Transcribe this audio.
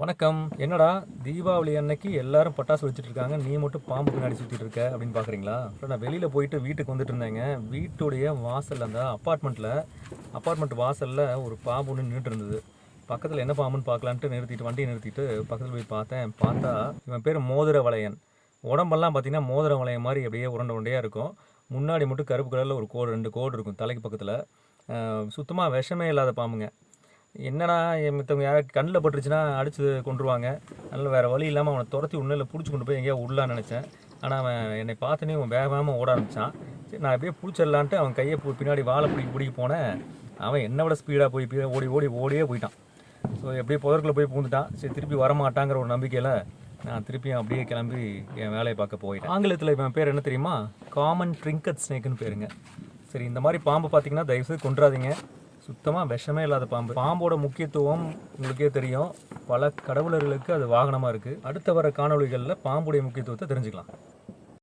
வணக்கம். என்னடா தீபாவளி அன்னைக்கு எல்லாரும் பட்டாசு வச்சுட்டு இருக்காங்க. நீ மட்டும் பாம்பு பின்னாடி சுற்றிட்டு இருக்க அப்படின்னு பார்க்குறீங்களா அப்புறம் நான் வெளியில் போயிட்டு வீட்டுக்கு வந்துட்டு இருந்தேங்க. வீட்டுடைய வாசலில் அந்த அப்பார்ட்மெண்ட்டில் அப்பார்ட்மெண்ட் வாசலில் ஒரு பாம்பு ஒன்று நின்றுட்டு இருந்தது. பக்கத்தில் என்ன பாம்புன்னு பார்க்கலான்ட்டு நிறுத்திட்டு வண்டியை நிறுத்திட்டு பக்கத்தில் போய் பார்த்தேன். பார்த்தா இவன் பேர் மோதிர வளையன் உடம்பெல்லாம் பார்த்தீங்கன்னா மோதிர வளையம் மாதிரி அப்படியே உருண்டை உருண்டையாக இருக்கும். முன்னாடி மட்டும் கருப்பு கலரில் ஒரு கோடு ரெண்டு கோடு இருக்கும் தலைக்கு பக்கத்தில். சுத்தமாக விஷமே இல்லாத பாம்புங்க. என்னடா என் யாராவது கண்ணில் பட்டுருச்சுன்னா அடித்து கொண்டுருவாங்க அதனால் வேறு வழி இல்லாமல் அவனை துரத்தி உன்னில் பிடிச்சி கொண்டு போய் எங்கேயோ விடலான்னு நினச்சேன். ஆனால் அவன் என்னை பார்த்தோன்னே அவன் வேகமாக ஓட ஆரம்பிச்சான். சரி நான் அப்படியே பிடிச்சிடலான்ட்டு அவன் கையை பின்னாடி வாழை பிடிக்க பிடிக்க போனேன். அவன் என்னை விட ஸ்பீடாக போய் ஓடி ஓடி ஓடியே போயிட்டான். ஸோ எப்படியே புதற்குள்ளே போய் பூந்துட்டான் சரி திருப்பி வரமாட்டாங்கிற ஒரு நம்பிக்கையில் நான் திருப்பியும் அப்படியே கிளம்பி என் வேலையை பார்க்க போயிட்டேன். ஆங்கிலத்தில் இவன் பேர் என்ன தெரியுமா? காமன் ட்ரிங்கட் ஸ்னேக்குன்னு பேருங்க. சரி இந்த மாதிரி பாம்பு பார்த்தீங்கன்னா தயவுசெய்து கொண்டுறாதீங்க சுத்தமாக விஷமே இல்லாத பாம்பு. பாம்போட முக்கியத்துவம் உங்களுக்கே தெரியும். பல கடவுளர்களுக்கு அது வாகனமாக இருக்குது அடுத்த வர காணொளிகளில் பாம்புடைய முக்கியத்துவத்தை தெரிஞ்சுக்கலாம்.